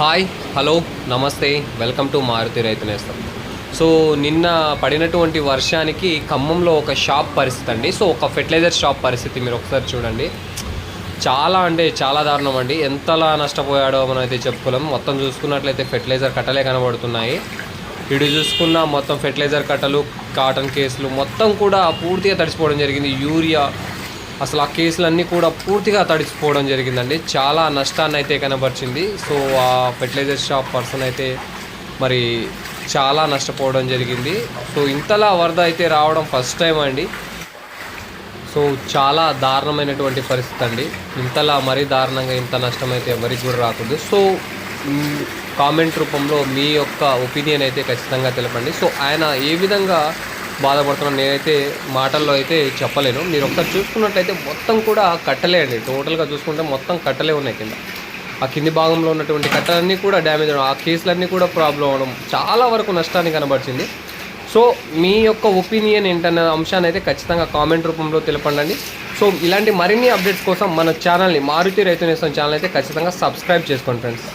Hi hello నమస్తే welcome to Maruthi Raithu Nestham. So నిన్న పడినటువంటి వర్షానికి ఖమ్మంలో ఒక షాప్ పరిస్థితి అండి. సో ఒక ఫెర్టిలైజర్ షాప్ పరిస్థితి మీరు ఒకసారి చూడండి. చాలా అంటే చాలా దారుణం అండి. ఎంతలా నష్టపోయాడో మనం అయితే చెప్పుకోలేం. మొత్తం చూసుకున్నట్లయితే ఫెర్టిలైజర్ కట్టలే కనబడుతున్నాయి. ఇటు చూసుకున్న మొత్తం ఫెర్టిలైజర్ కట్టలు కాటన్ కేసులు మొత్తం కూడా పూర్తిగా తడిసిపోవడం జరిగింది. యూరియా అసలు ఆ కేసులన్నీ కూడా పూర్తిగా తడిసిపోవడం జరిగిందండి. చాలా నష్టాన్ని అయితే కనబరిచింది. సో ఆ ఫెర్టిలైజర్ షాప్ పర్సన్ అయితే మరి చాలా నష్టపోవడం జరిగింది. సో ఇంతలా వరద అయితే రావడం ఫస్ట్ టైం అండి. సో చాలా దారుణమైనటువంటి పరిస్థితి అండి. ఇంతలా మరీ దారుణంగా ఇంత నష్టం అయితే ఎవరికి కూడా రాకూడదు. సో కామెంట్ రూపంలో మీ యొక్క ఒపీనియన్ అయితే ఖచ్చితంగా తెలపండి. సో ఆయన ఏ విధంగా బాధపడుతున్నాను నేనైతే మాటల్లో అయితే చెప్పలేను. మీరు ఒకసారి చూసుకున్నట్లయితే మొత్తం కూడా కట్టలే అండి. టోటల్గా చూసుకుంటే మొత్తం కట్టలే ఉన్నాయి కింద. ఆ కింది భాగంలో ఉన్నటువంటి కట్టలన్నీ కూడా డ్యామేజ్ అవ్వడం ఆ కేసులన్నీ కూడా ప్రాబ్లం అవ్వడం చాలా వరకు నష్టాన్ని కనబరిచింది. సో మీ యొక్క ఒపీనియన్ ఏంటన్న అంశాన్ని అయితే ఖచ్చితంగా కామెంట్ రూపంలో తెలపండి సో ఇలాంటి మరిన్ని అప్డేట్స్ కోసం మన ఛానల్ని మారుతి రైతు నేస్తాం ఛానల్ అయితే ఖచ్చితంగా సబ్స్క్రైబ్ చేసుకోండి ఫ్రెండ్స్.